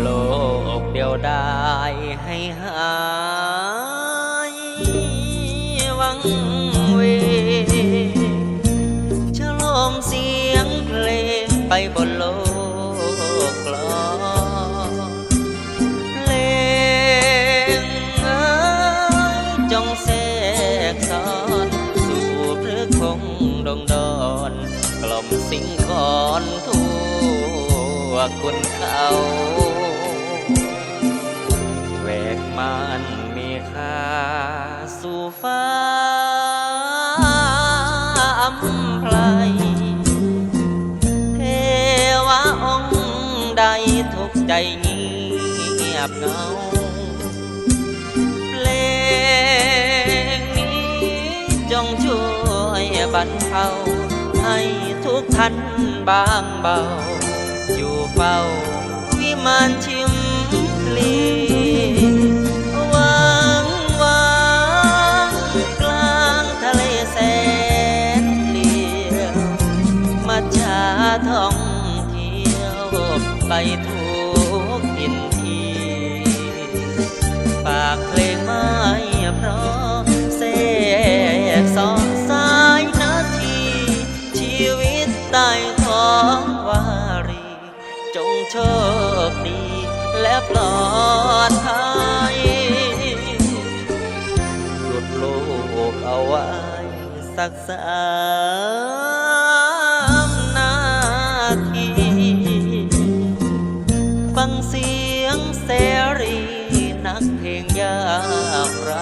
โลกเดียวดายให้หายวังเวฉลองเสียงเพลงไปบนโลกกลอเลงเอ้ยจงแทรกซ้อนสู่พฤกษ์คงดงดอน กล่อมสิงคอนทั่ วคุณเขาแหวกมันมีค่าสู่ฟ้าอำไพลเทวะองค์ใดทุกใจเงียบเงาเพลงนี้จงช่วยบรรเทาให้ทุกท่านบางเบา อยู่เฝ้า วิมานชิมพลีวังวังกลางทะเลแสนเปลี่ยวมาชาท่องเที่ยวไปทุกทินที ฝากเพลงไม้พราะ โชคดี และปลอดภัยหยุดโลกเอาไว้สักสามนาทีฟังเสียงเสรีนักเพลงยากไร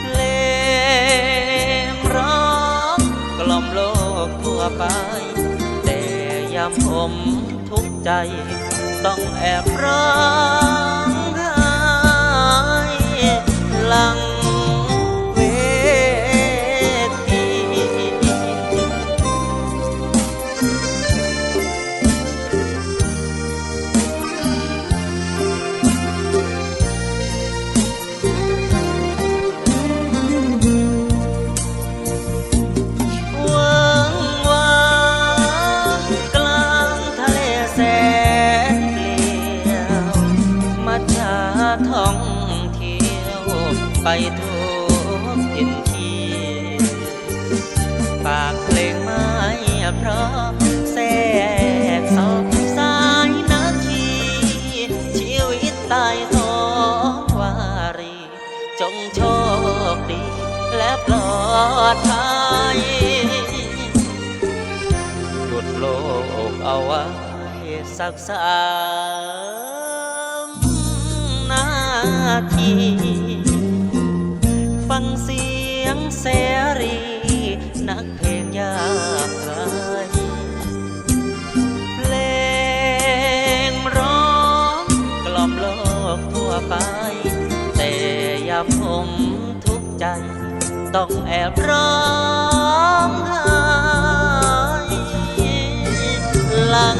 เพลงร้องกล่อมโลกทั่วไปามผมทุกใจ ต้องแอบร้องไห้หลัง ไปทุกทินทีฝากเพลงไม้เพราะแทรกสองสายนาที ชีวิตใต้ท้องวารี จงโชคดีและปลอดภัยหยุดโลกเอาไว้สักสามนาที ฟังเสียงเสรี นักเพลงยากไร้เพลงร้องกล่อมโลกทั่วไป แต่ยามผมทุกข์ใจ ต้องแอบร้องไห้ลัง